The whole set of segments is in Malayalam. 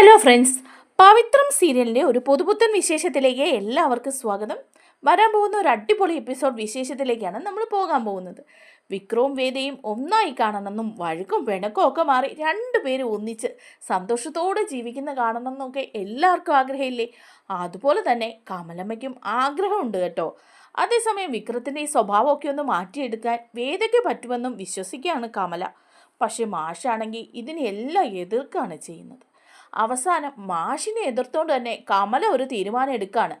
ഹലോ ഫ്രണ്ട്സ് പവിത്രം സീരിയലിന്റെ ഒരു പുതുപുത്തൻ വിശേഷത്തിലേക്ക് എല്ലാവർക്കും സ്വാഗതം. വരാൻ പോകുന്ന ഒരു അടിപൊളി എപ്പിസോഡ് വിശേഷത്തിലേക്കാണ് നമ്മൾ പോകാൻ പോകുന്നത്. വിക്രവും വേദയും ഒന്നായി കാണണമെന്നും വഴക്കും പിണക്കും ഒക്കെ മാറി രണ്ടുപേരും ഒന്നിച്ച് സന്തോഷത്തോടെ ജീവിക്കുന്ന കാണണമെന്നൊക്കെ എല്ലാവർക്കും ആഗ്രഹമില്ലേ? അതുപോലെ തന്നെ കമലമ്മയ്ക്കും ആഗ്രഹമുണ്ട് കേട്ടോ. അതേസമയം വിക്രത്തിന്റെ ഈ സ്വഭാവമൊക്കെ ഒന്ന് മാറ്റിയെടുക്കാൻ വേദയ്ക്ക് പറ്റുമെന്നും വിശ്വസിക്കുകയാണ് കമല. പക്ഷേ മാഷാണെങ്കിൽ ഇതിനെല്ലാം എതിർക്കുകയാണ് ചെയ്യുന്നത്. അവസാനം മാഷിനെ എതിർത്തുകൊണ്ട് തന്നെ കമല ഒരു തീരുമാനം എടുക്കുകയാണ്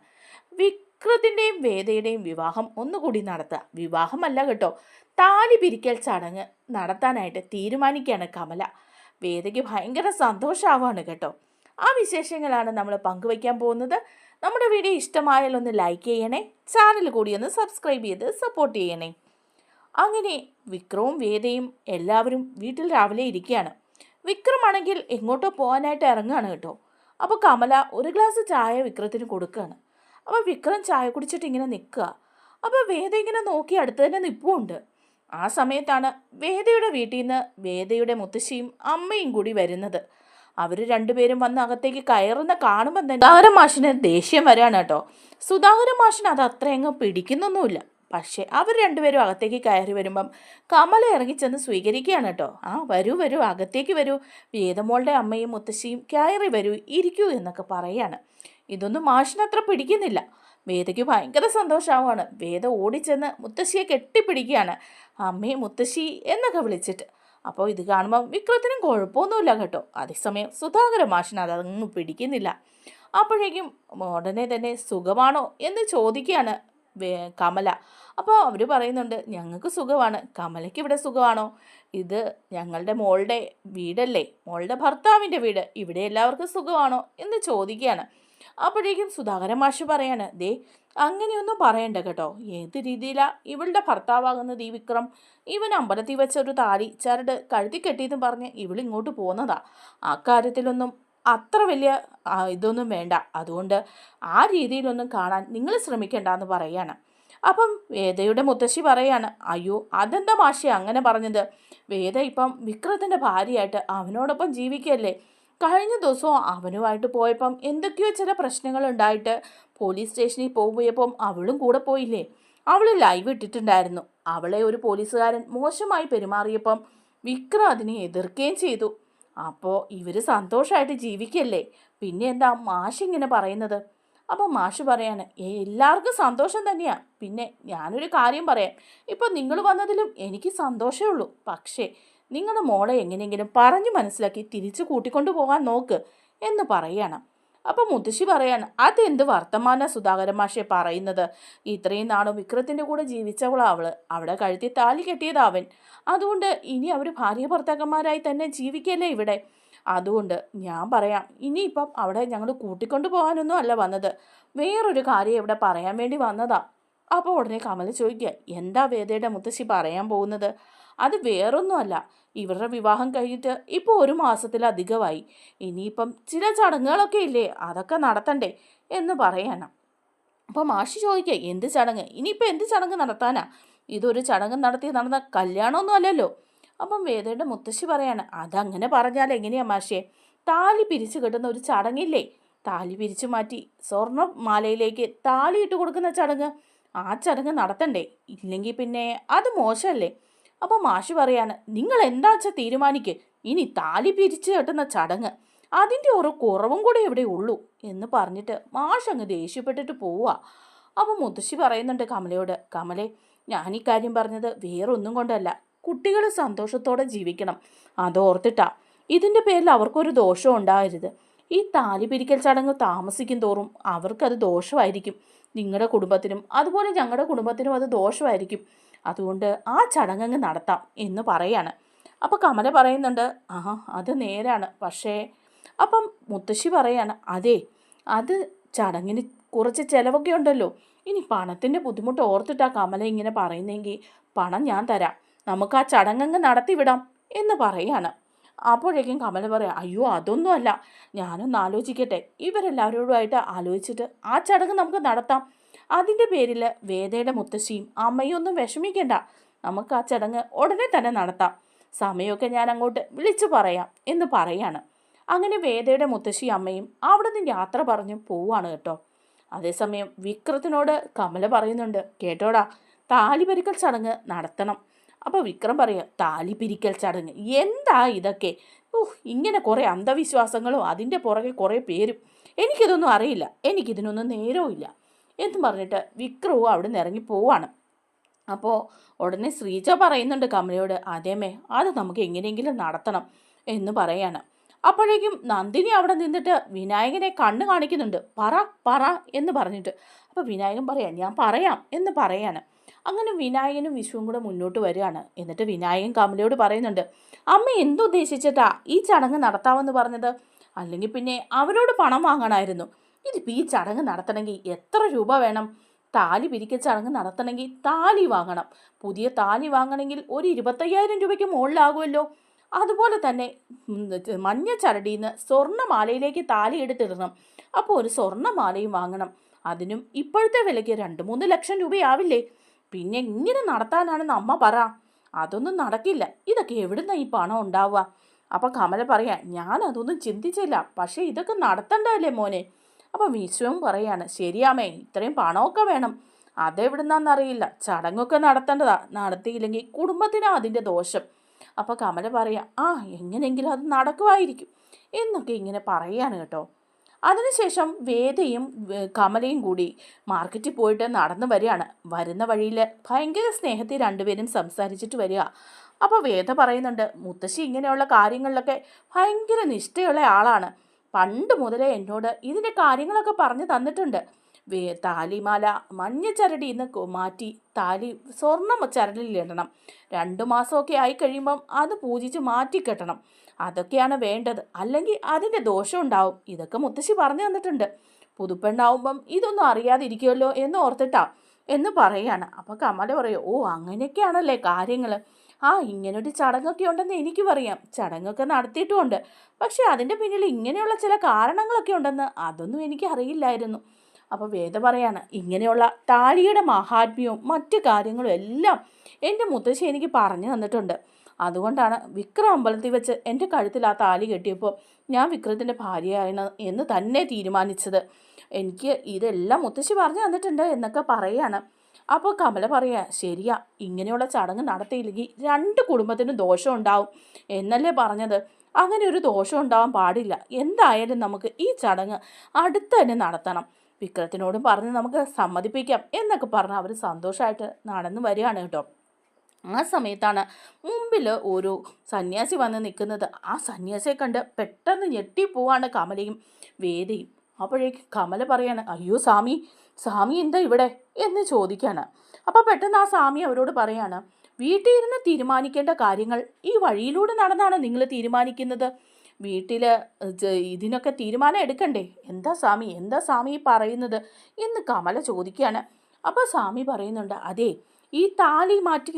വിക്രത്തിന്റെയും വേദയുടെയും വിവാഹം ഒന്നുകൂടി നടത്തുക വിവാഹമല്ല കേട്ടോ താലി പിരിക്കൽ ചടങ്ങ് നടത്താനായിട്ട് തീരുമാനിക്കുകയാണ് കമല. വേദയ്ക്ക് ഭയങ്കര സന്തോഷമാവാണ് കേട്ടോ. ആ വിശേഷങ്ങളാണ് നമ്മൾ പങ്കുവയ്ക്കാൻ പോകുന്നത്. നമ്മുടെ വീഡിയോ ഇഷ്ടമായാൽ ഒന്ന് ലൈക്ക് ചെയ്യണേ ചാനൽ കൂടി ഒന്ന് സബ്സ്ക്രൈബ് ചെയ്ത് സപ്പോർട്ട് ചെയ്യണേ. അങ്ങനെ വിക്രവും വേദയും എല്ലാവരും വീട്ടിൽ രാവിലെ ഇരിക്കുകയാണ്. വിക്രമാണെങ്കിൽ എങ്ങോട്ടോ പോകാനായിട്ട് ഇറങ്ങുകയാണ് കേട്ടോ. അപ്പോൾ കമല ഒരു ഗ്ലാസ് ചായ വിക്രത്തിന് കൊടുക്കുകയാണ്. അപ്പോൾ വിക്രം ചായ കുടിച്ചിട്ട് ഇങ്ങനെ നിൽക്കുക. അപ്പോൾ വേദ ഇങ്ങനെ നോക്കി അടുത്ത് തന്നെ നിൽപ്പുണ്ട് ആ സമയത്താണ് വേദയുടെ വീട്ടിൽ നിന്ന് വേദയുടെ മുത്തശ്ശിയും അമ്മയും കൂടി വരുന്നത്. അവർ രണ്ടുപേരും വന്ന് അകത്തേക്ക് കയറുന്ന കാണുമ്പോൾ തന്നെ സുധാകരൻ മാഷിന് ദേഷ്യം വരാണ് കേട്ടോ. സുധാകരൻ മാഷിന് അത് അത്രയങ്ങ് പിടിക്കുന്നൊന്നുമില്ല. പക്ഷേ അവർ രണ്ടുപേരും അകത്തേക്ക് കയറി വരുമ്പം കമല ഇറങ്ങിച്ചെന്ന് സ്വീകരിക്കുകയാണ് കേട്ടോ. ആ വരൂ വരൂ അകത്തേക്ക് വരൂ. വേദമോളുടെ അമ്മയും മുത്തശ്ശിയും കയറി വരൂ ഇരിക്കൂ എന്നൊക്കെ പറയാണ്. ഇതൊന്നും മാഷിനത്ര പിടിക്കുന്നില്ല. വേദയ്ക്ക് ഭയങ്കര സന്തോഷമാവാണ് വേദ ഓടിച്ചെന്ന് മുത്തശ്ശിയെ കെട്ടിപ്പിടിക്കുകയാണ്. അമ്മേ മുത്തശ്ശി എന്നൊക്കെ വിളിച്ചിട്ട്. അപ്പോൾ ഇത് കാണുമ്പോൾ വിക്രത്തിനും കുഴപ്പമൊന്നുമില്ല കേട്ടോ. അതേസമയം സുധാകര മാഷിന് അതങ്ങ് പിടിക്കുന്നില്ല. അപ്പോഴേക്കും ഉടനെ തന്നെ സുഖമാണോ എന്ന് ചോദിക്കുകയാണ് കമല. അപ്പോൾ അവർ പറയുന്നുണ്ട് ഞങ്ങൾക്ക് സുഖമാണ്. കമലയ്ക്ക് ഇവിടെ സുഖമാണോ? ഇത് ഞങ്ങളുടെ മോളുടെ വീടല്ലേ? മോളുടെ ഭർത്താവിന്റെ വീട്. ഇവിടെ എല്ലാവർക്കും സുഖമാണോ? എന്ന് ചോദിക്കുകയാണ്. അപ്പോഴേക്കും സുധാകരൻ മാഷ് പറയാണ് ദേ അങ്ങനെയൊന്നും പറയണ്ട കേട്ടോ. ഏത് രീതിയിലാ ഇവളുടെ ഭർത്താവാകുന്നത് ഈ വിക്രം? ഇവൻ അമ്പലത്തിൽ വെച്ച ഒരു താലി ചരട് കഴുത്തി കെട്ടിയെന്ന് പറഞ്ഞ് ഇവളിങ്ങോട്ട് പോകുന്നതാ ആ കാര്യത്തിലൊന്നും അത്ര വലിയ ഇതൊന്നും വേണ്ട. അതുകൊണ്ട് ആ രീതിയിലൊന്നും കാണാൻ നിങ്ങൾ ശ്രമിക്കേണ്ട എന്ന് പറയാണ്. അപ്പം വേദയുടെ മുത്തശ്ശി പറയാണ് അയ്യോ അതെന്താ മാഷി അങ്ങനെ പറഞ്ഞത്? വേദ ഇപ്പം വിക്രത്തിന്റെ ഭാര്യയായിട്ട് അവനോടൊപ്പം ജീവിക്കല്ലേ? കഴിഞ്ഞ ദിവസവും അവനുമായിട്ട് പോയപ്പം എന്തൊക്കെയോ ചില പ്രശ്നങ്ങൾ ഉണ്ടായിട്ട് പോലീസ് സ്റ്റേഷനിൽ പോയപ്പം അവളും കൂടെ പോയില്ലേ? അവൾ ലൈവ് ഇട്ടിട്ടുണ്ടായിരുന്നു. അവളെ ഒരു പോലീസുകാരൻ മോശമായി പെരുമാറിയപ്പം വിക്രം അതിനെ എതിർക്കുകയും ചെയ്തു. അപ്പോൾ ഇവർ സന്തോഷമായിട്ട് ജീവിക്കല്ലേ? പിന്നെ എന്താ മാഷ് ഇങ്ങനെ പറയുന്നത്? അപ്പോൾ മാഷ് പറയാണ് "ഏ, എല്ലാവർക്കും സന്തോഷം തന്നെയാണ് പിന്നെ ഞാനൊരു കാര്യം പറയാം. ഇപ്പോൾ നിങ്ങൾ വന്നതിലും എനിക്ക് സന്തോഷമേ ഉള്ളൂ. പക്ഷേ നിങ്ങളുടെ മോളെ എങ്ങനെയെങ്കിലും പറഞ്ഞു മനസ്സിലാക്കി തിരിച്ചു കൂട്ടിക്കൊണ്ടു പോകാൻ നോക്ക് എന്ന് പറയാണ്. അപ്പം മുത്തശ്ശി പറയാൻ അതെന്ത് വർത്തമാന സുധാകരൻ മാഷെ പറയുന്നത്? ഇത്രയും നാളും വിക്രത്തിന്റെ കൂടെ ജീവിച്ചവളാ അവൾ അവിടെ കഴുത്തി താലി കെട്ടിയതാവൻ അതുകൊണ്ട് ഇനി അവർ ഭാര്യ ഭർത്താക്കന്മാരായി തന്നെ ജീവിക്കല്ലേ ഇവിടെ? അതുകൊണ്ട് ഞാൻ പറയാം ഇനിയിപ്പം അവിടെ ഞങ്ങൾ കൂട്ടിക്കൊണ്ടു പോകാനൊന്നും അല്ല വന്നത്. വേറൊരു കാര്യം ഇവിടെ പറയാൻ വേണ്ടി വന്നതാ. അപ്പോൾ ഉടനെ കമൽ ചോദിക്കുക എന്താ വേദയുടെ മുത്തശ്ശി പറയാൻ പോകുന്നത്? അത് വേറൊന്നുമല്ല. ഇവരുടെ വിവാഹം കഴിഞ്ഞിട്ട് ഇപ്പോൾ ഒരു മാസത്തിലധികമായി. ഇനിയിപ്പം ചില ചടങ്ങുകളൊക്കെ ഇല്ലേ? അതൊക്കെ നടത്തണ്ടേ? എന്ന് പറയാണ്. അപ്പോൾ മാഷി ചോദിക്കുക എന്ത് ചടങ്ങ്? ഇനിയിപ്പോൾ എന്ത് ചടങ്ങ് നടത്താനാ? ഇതൊരു ചടങ്ങ് നടത്തി നടന്ന കല്യാണമൊന്നും അല്ലല്ലോ? അപ്പം വേദയുടെ മുത്തശ്ശി പറയാണ് അതങ്ങനെ പറഞ്ഞാൽ എങ്ങനെയാ മാഷിയെ താലി പിരിച്ചു കെട്ടുന്ന ഒരു ചടങ്ങില്ലേ? താലി പിരിച്ചു മാറ്റി സ്വർണ മാലയിലേക്ക് താലി ഇട്ട് കൊടുക്കുന്ന ചടങ്ങ്? ആ ചടങ്ങ് നടത്തണ്ടേ? ഇല്ലെങ്കിൽ പിന്നെ അത് മോശമല്ലേ? അപ്പം മാഷി പറയാണ് നിങ്ങൾ എന്താ വെച്ചാൽ തീരുമാനിക്ക്? ഇനി താലി പിരിച്ചു കെട്ടുന്ന ചടങ്ങ്. അതിന്റെ ഒരു കുറവും കൂടെ ഇവിടെ ഉള്ളൂ എന്ന് പറഞ്ഞിട്ട് മാഷ് അങ്ങ് ദേഷ്യപ്പെട്ടിട്ട് പോവുക അപ്പോൾ മുത്തശ്ശി പറയുന്നുണ്ട് കമലയോട് കമലെ ഞാൻ ഈ കാര്യം പറഞ്ഞത് വേറൊന്നും കൊണ്ടല്ല. കുട്ടികൾ സന്തോഷത്തോടെ ജീവിക്കണം. അതോർത്തിട്ടാ. ഇതിന്റെ പേരിൽ അവർക്കൊരു ദോഷം ഉണ്ടാകരുത് ഈ താലി പിരിക്കൽ ചടങ്ങ് താമസിക്കും തോറും അവർക്കത് ദോഷമായിരിക്കും. നിങ്ങളുടെ കുടുംബത്തിനും അതുപോലെ ഞങ്ങളുടെ കുടുംബത്തിനും അത് ദോഷമായിരിക്കും. അതുകൊണ്ട് ആ ചടങ്ങ് നടത്താം എന്ന് പറയാണ്. അപ്പോൾ കമല പറയുന്നുണ്ട് ആ അത് നേരാണ്. പക്ഷേ അപ്പം മുത്തശ്ശി പറയാണ് അതെ അത് ചടങ്ങിന് കുറച്ച് ചിലവൊക്കെ ഉണ്ടല്ലോ. ഇനി പണത്തിന്റെ ബുദ്ധിമുട്ട് ഓർത്തിട്ടാ കമല ഇങ്ങനെ പറയുന്നെങ്കിൽ പണം ഞാൻ തരാം. നമുക്ക് ആ ചടങ്ങങ്ങ് നടത്തിവിടാം എന്ന് പറയാണ്. അപ്പോഴേക്കും കമല പറയാം അയ്യോ അതൊന്നുമല്ല ഞാനൊന്ന് ആലോചിക്കട്ടെ. ഇവരെല്ലാവരോടുമായിട്ട് ആലോചിച്ചിട്ട് ആ ചടങ്ങ് നമുക്ക് നടത്താം. അതിന്റെ പേരിൽ വേദയുടെ മുത്തശ്ശിയും അമ്മയും ഒന്നും വിഷമിക്കണ്ട. നമുക്ക് ആ ചടങ്ങ് ഉടനെ തന്നെ നടത്താം. സമയമൊക്കെ ഞാൻ അങ്ങോട്ട് വിളിച്ചു പറയാം എന്ന് പറയാണ്. അങ്ങനെ വേദയുടെ മുത്തശ്ശി അമ്മയും അവിടെ നിന്ന് യാത്ര പറഞ്ഞു പോവാണ് കേട്ടോ. അതേസമയം വിക്രത്തിനോട് കമല പറയുന്നുണ്ട് കേട്ടോടാ താലി പരിക്കൽ ചടങ്ങ് നടത്തണം. അപ്പോൾ വിക്രം പറയുക താലി പിരിക്കൽ ചടങ്ങ്? എന്താ ഇതൊക്കെ? ഓഹ് ഇങ്ങനെ കുറേ അന്ധവിശ്വാസങ്ങളും അതിന്റെ പുറകെ കുറേ പേരും. എനിക്കിതൊന്നും അറിയില്ല. എനിക്കിതിനൊന്നും നേരവും ഇല്ല എന്നും പറഞ്ഞിട്ട് വിക്രവും അവിടെ നിന്ന് ഇറങ്ങി പോവാണ്. അപ്പോൾ ഉടനെ ശ്രീജ പറയുന്നുണ്ട് കമലയോട് അതേമേ അത് നമുക്ക് എങ്ങനെയെങ്കിലും നടത്തണം എന്ന് പറയാണ്. അപ്പോഴേക്കും നന്ദിനി അവിടെ നിന്നിട്ട് വിനായകനെ കണ്ണു കാണിക്കുന്നുണ്ട്. പറ പറ എന്ന് പറഞ്ഞിട്ട്. അപ്പോൾ വിനായകൻ പറയാം ഞാൻ പറയാം എന്ന് പറയാണ്. അങ്ങനെ വിനായകനും വിഷുവും കൂടെ മുന്നോട്ട് വരികയാണ്. എന്നിട്ട് വിനായകൻ കമലയോട് പറയുന്നുണ്ട് അമ്മ എന്തുദ്ദേശിച്ചിട്ടാ ഈ ചടങ്ങ് നടത്താമെന്ന് പറഞ്ഞത്? അല്ലെങ്കിൽ പിന്നെ അവരോട് പണം വാങ്ങണമായിരുന്നു ഇതിപ്പോൾ ഈ ചടങ്ങ് നടത്തണമെങ്കിൽ എത്ര രൂപ വേണം? താലി പിരിക്കൽ ചടങ്ങ് നടത്തണമെങ്കിൽ താലി വാങ്ങണം. പുതിയ താലി വാങ്ങണമെങ്കിൽ ഒരു ഇരുപത്തയ്യായിരം രൂപയ്ക്ക് മുകളിലാകുമല്ലോ. അതുപോലെ തന്നെ മഞ്ഞ ചരടിയിൽ നിന്ന് സ്വർണമാലയിലേക്ക് താലി എടുത്തിടണം. അപ്പോൾ ഒരു സ്വർണമാലയും വാങ്ങണം. അതിനും ഇപ്പോഴത്തെ വിലയ്ക്ക് രണ്ട് മൂന്ന് ലക്ഷം രൂപയാവില്ലേ? പിന്നെ ഇങ്ങനെ നടത്താനാണെന്ന് അമ്മ പറ. അതൊന്നും നടക്കില്ല. ഇതൊക്കെ എവിടുന്ന ഈ പണം ഉണ്ടാവുക? അപ്പം കമല പറയാം ഞാൻ അതൊന്നും ചിന്തിച്ചില്ല. പക്ഷേ ഇതൊക്കെ നടത്തണ്ടല്ലേ മോനെ? അപ്പം വിശ്വവും പറയാണ് ശരിയാമേ ഇത്രയും പണമൊക്കെ വേണം. അതെവിടുന്നാന്നറിയില്ല ചടങ്ങൊക്കെ നടത്തേണ്ടതാ. നടത്തിയില്ലെങ്കിൽ കുടുംബത്തിനാ അതിന്റെ ദോഷം. അപ്പോൾ കമല പറയാ ആ എങ്ങനെയെങ്കിലും അത് നടക്കുമായിരിക്കും. എന്നൊക്കെ ഇങ്ങനെ പറയാണ് കേട്ടോ. അതിനുശേഷം വേദയും കമലയും കൂടി മാർക്കറ്റിൽ പോയിട്ട് നടന്നു വരികയാണ്. വരുന്ന വഴിയിൽ ഭയങ്കര സ്നേഹത്തിൽ രണ്ടുപേരും സംസാരിച്ചിട്ട് വരിക. അപ്പോൾ വേദ പറയുന്നുണ്ട് മുത്തശ്ശി ഇങ്ങനെയുള്ള കാര്യങ്ങളിലൊക്കെ ഭയങ്കര നിഷ്ഠയുള്ള ആളാണ്. പണ്ട് മുതലേ എന്നോട് ഇതിന്റെ കാര്യങ്ങളൊക്കെ പറഞ്ഞു തന്നിട്ടുണ്ട്. താലിമാല മഞ്ഞ ചരടിയിൽ നിന്ന് മാറ്റി താലി സ്വർണ ചരടിലിടണം രണ്ടു മാസമൊക്കെ ആയി കഴിയുമ്പം അത് പൂജിച്ച് മാറ്റിക്കെട്ടണം അതൊക്കെയാണ് വേണ്ടത്. അല്ലെങ്കിൽ അതിന്റെ ദോഷം ഉണ്ടാവും. ഇതൊക്കെ മുത്തശ്ശി പറഞ്ഞു തന്നിട്ടുണ്ട്. പുതുപ്പെണ്ണാവുമ്പം ഇതൊന്നും അറിയാതിരിക്കുമല്ലോ എന്ന് ഓർത്തിട്ടാ എന്ന് പറയാണ്. അപ്പോൾ കമല പറയും ഓ അങ്ങനെയൊക്കെയാണല്ലേ കാര്യങ്ങൾ ആ ഇങ്ങനൊരു ചടങ്ങൊക്കെ ഉണ്ടെന്ന് എനിക്കും അറിയാം. ചടങ്ങൊക്കെ നടത്തിയിട്ടുമുണ്ട്. പക്ഷേ അതിന്റെ പിന്നിൽ ഇങ്ങനെയുള്ള ചില കാരണങ്ങളൊക്കെ ഉണ്ടെന്ന് അതൊന്നും എനിക്ക് അറിയില്ലായിരുന്നു. അപ്പോൾ വേദ പറയാണ് ഇങ്ങനെയുള്ള താലിയുടെ മഹാത്മ്യവും മറ്റു കാര്യങ്ങളും എല്ലാം എന്റെ മുത്തശ്ശി എനിക്ക് പറഞ്ഞു തന്നിട്ടുണ്ട്. അതുകൊണ്ടാണ് വിക്രം അമ്പലത്തിൽ വെച്ച് എന്റെ കഴുത്തിൽ ആ താലി കെട്ടിയപ്പോൾ ഞാൻ വിക്രത്തിന്റെ ഭാര്യയാണ് എന്ന് തന്നെ തീരുമാനിച്ചത്. എനിക്ക് ഇതെല്ലാം മുത്തശ്ശി പറഞ്ഞു തന്നിട്ടുണ്ട് എന്നൊക്കെ പറയാണ്. അപ്പോൾ കമല പറയാ ശരിയാ ഇങ്ങനെയുള്ള ചടങ്ങ് നടത്തിയില്ലെങ്കിൽ രണ്ട് കുടുംബത്തിനും ദോഷം ഉണ്ടാവും. എന്നല്ലേ പറഞ്ഞത്? അങ്ങനെ ഒരു ദോഷം ഉണ്ടാവാൻ പാടില്ല. എന്തായാലും നമുക്ക് ഈ ചടങ്ങ് അടുത്ത് തന്നെ നടത്തണം. വിക്രത്തിനോടും പറഞ്ഞ് നമുക്ക് സമ്മതിപ്പിക്കാം എന്നൊക്കെ പറഞ്ഞ് അവർ സന്തോഷമായിട്ട് നടന്നു വരികയാണ് കേട്ടോ. ആ സമയത്താണ് മുമ്പിൽ ഒരു സന്യാസി വന്ന് നിൽക്കുന്നത്. ആ സന്യാസിയെ കണ്ട് പെട്ടെന്ന് ഞെട്ടിപ്പോവാണ് കമലയും വേദയും. അപ്പോഴേക്ക് കമല പറയാണ് അയ്യോ സ്വാമി സ്വാമി എന്താ ഇവിടെ? എന്ന് ചോദിക്കാണ്. അപ്പോൾ പെട്ടെന്ന് ആ സ്വാമി അവരോട് പറയാണ് വീട്ടിൽ ഇരുന്ന് തീരുമാനിക്കേണ്ട കാര്യങ്ങൾ ഈ വഴിയിലൂടെ നടന്നാണ് നിങ്ങൾ തീരുമാനിക്കുന്നത്. വീട്ടിൽ ഇതിനൊക്കെ തീരുമാനം എടുക്കണ്ടേ? എന്താ സ്വാമി എന്താ സ്വാമി പറയുന്നത്? എന്ന് കമല ചോദിക്കുകയാണ് അപ്പോൾ സ്വാമി പറയുന്നുണ്ട് അതെ ഈ താലി മാറ്റി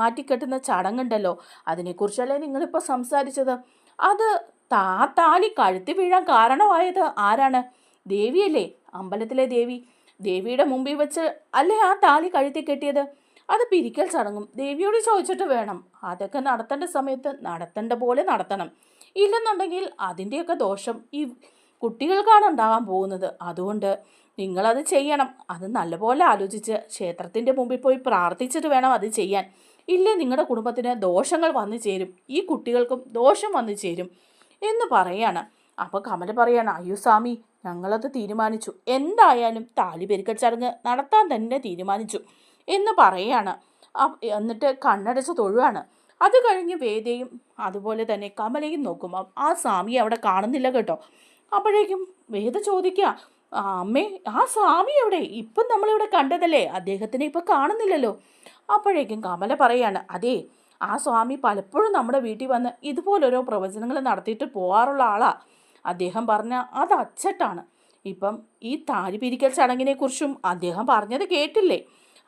മാറ്റിക്കെട്ടുന്ന ചടങ്ങുണ്ടല്ലോ. അതിനെക്കുറിച്ചല്ലേ നിങ്ങളിപ്പോൾ സംസാരിച്ചത്? അത് താ താലി കഴുത്തി വീഴാൻ കാരണമായത് ആരാണ്? ദേവിയല്ലേ? അമ്പലത്തിലെ ദേവി. ദേവിയുടെ മുമ്പിൽ വെച്ച് അല്ലേ ആ താലി കഴുത്തി കെട്ടിയത്? അത് പിരിക്കൽ ചടങ്ങും. ദേവിയോട് ചോദിച്ചിട്ട് വേണം. അതൊക്കെ നടത്തേണ്ട സമയത്ത് നടത്തേണ്ട പോലെ നടത്തണം. ഇല്ലെന്നുണ്ടെങ്കിൽ അതിന്റെയൊക്കെ ദോഷം ഈ കുട്ടികൾക്കാണ് ഉണ്ടാകാൻ പോകുന്നത്. അതുകൊണ്ട് നിങ്ങളത് ചെയ്യണം. അത് നല്ലപോലെ ആലോചിച്ച് ക്ഷേത്രത്തിന്റെ മുമ്പിൽ പോയി പ്രാർത്ഥിച്ചിട്ട് വേണം അത് ചെയ്യാൻ. ഇല്ലേ നിങ്ങളുടെ കുടുംബത്തിന് ദോഷങ്ങൾ വന്നു ചേരും. ഈ കുട്ടികൾക്കും ദോഷം വന്നു ചേരും. എന്ന് പറയാണ്. അപ്പോൾ കമൽ പറയാണ് അയ്യോ സ്വാമി ഞങ്ങളത് തീരുമാനിച്ചു. എന്തായാലും താലി പെരുക്കൽ ചടങ്ങ് നടത്താൻ തന്നെ തീരുമാനിച്ചു എന്ന് പറയാണ്. എന്നിട്ട് കണ്ണടച്ച് തൊഴുവാണ്. അത് കഴിഞ്ഞ് വേദയും അതുപോലെ തന്നെ കമലയും നോക്കുമ്പോൾ ആ സ്വാമിയെ അവിടെ കാണുന്നില്ല കേട്ടോ. അപ്പോഴേക്കും വേദ ചോദിക്കുക "ആ, അമ്മേ ആ സ്വാമി എവിടെ? ഇപ്പം നമ്മളിവിടെ കണ്ടതല്ലേ? അദ്ദേഹത്തിനെ ഇപ്പം കാണുന്നില്ലല്ലോ. അപ്പോഴേക്കും കമല പറയാണ് അതേ ആ സ്വാമി പലപ്പോഴും നമ്മുടെ വീട്ടിൽ വന്ന് ഇതുപോലൊരോ പ്രവചനങ്ങൾ നടത്തിയിട്ട് പോകാറുള്ള ആളാ. അദ്ദേഹം പറഞ്ഞ അത് അച്ചട്ടാണ്. ഇപ്പം ഈ താലി പിരിക്കൽ ചടങ്ങിനെക്കുറിച്ചും അദ്ദേഹം പറഞ്ഞത് കേട്ടില്ലേ?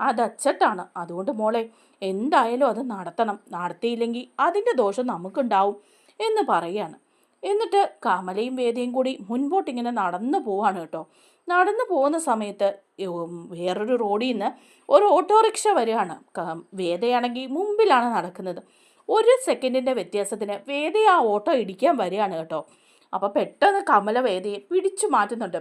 അത് അച്ചട്ടാണ്. അതുകൊണ്ട് മോളെ എന്തായാലും അത് നടത്തണം. നടത്തിയില്ലെങ്കിൽ അതിന്റെ ദോഷം നമുക്കുണ്ടാവും എന്ന് പറയാണ് എന്നിട്ട് കമലയും വേദയും കൂടി മുൻപോട്ടിങ്ങനെ നടന്നു പോവാണ് കേട്ടോ. നടന്നു പോകുന്ന സമയത്ത് വേറൊരു റോഡിൽ നിന്ന് ഒരു ഓട്ടോറിക്ഷ വരികയാണ്. വേദയാണെങ്കിൽ മുമ്പിലാണ് നടക്കുന്നത്. ഒരു സെക്കൻഡിന്റെ വ്യത്യാസത്തിന് വേദ ആ ഓട്ടോ ഇടിക്കാൻ വരികയാണ് കേട്ടോ. അപ്പോൾ പെട്ടെന്ന് കമല വേദയെ പിടിച്ചു മാറ്റുന്നുണ്ട്.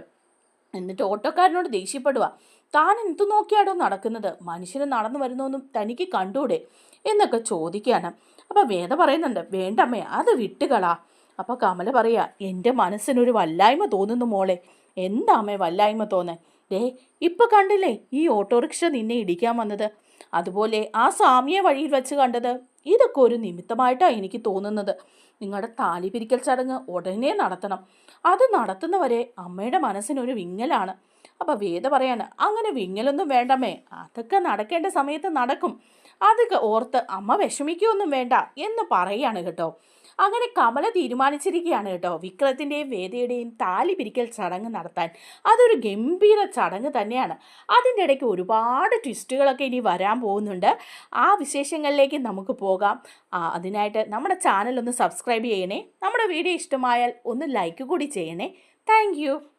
എന്നിട്ട് ഓട്ടോക്കാരനോട് ദേഷ്യപ്പെടുക താൻ എന്തു നോക്കിയാണോ നടക്കുന്നത്? മനുഷ്യന് നടന്നു വരുന്നൊന്നും തനിക്ക് കണ്ടൂടെ എന്നൊക്കെ ചോദിക്കുകയാണ്. അപ്പോൾ വേദ പറയുന്നുണ്ട് വേണ്ടമ്മേ അത് വിട്ടുകളാ. അപ്പോൾ കമല പറയുക എന്റെ മനസ്സിനൊരു വല്ലായ്മ തോന്നുന്നു മോളെ. എന്താ അമ്മേ വല്ലായ്മ തോന്നേ? ദേ ഇപ്പൊ കണ്ടില്ലേ ഈ ഓട്ടോറിക്ഷ നിന്നെ ഇടിക്കാൻ വന്നത്? അതുപോലെ ആ സാമിയെ വഴിയിൽ വെച്ച് കണ്ടത്? ഇതൊക്കെ ഒരു നിമിത്തമായിട്ടാണ് എനിക്ക് തോന്നുന്നത്. നിങ്ങളുടെ താലി പിരിക്കൽ ചടങ്ങ് ഉടനെ നടത്തണം. അത് നടത്തുന്നവരെ അമ്മയുടെ മനസ്സിനൊരു വിങ്ങലാണ്. അപ്പോൾ വേദ പറയാണ് അങ്ങനെ വിങ്ങലൊന്നും വേണ്ടമേ അതൊക്കെ നടക്കേണ്ട സമയത്ത് നടക്കും. അതൊക്കെ ഓർത്ത് അമ്മ വിഷമിക്കുകയൊന്നും വേണ്ട എന്ന് പറയുകയാണ് കേട്ടോ. അങ്ങനെ കമല തീരുമാനിച്ചിരിക്കുകയാണ് കേട്ടോ. വിക്രത്തിന്റെയും വേദയുടെയും താലി പിരിക്കൽ ചടങ്ങ് നടത്താൻ. അതൊരു ഗംഭീര ചടങ്ങ് തന്നെയാണ്. അതിന്റെ ഇടയ്ക്ക് ഒരുപാട് ട്വിസ്റ്റുകളൊക്കെ ഇനി വരാൻ പോകുന്നുണ്ട്. ആ വിശേഷങ്ങളിലേക്ക് നമുക്ക് പോകാം. അതിനായിട്ട് നമ്മുടെ ചാനൽ ഒന്ന് സബ്സ്ക്രൈബ് ചെയ്യണേ. നമ്മുടെ വീഡിയോ ഇഷ്ടമായാൽ ഒന്ന് ലൈക്ക് കൂടി ചെയ്യണേ. താങ്ക്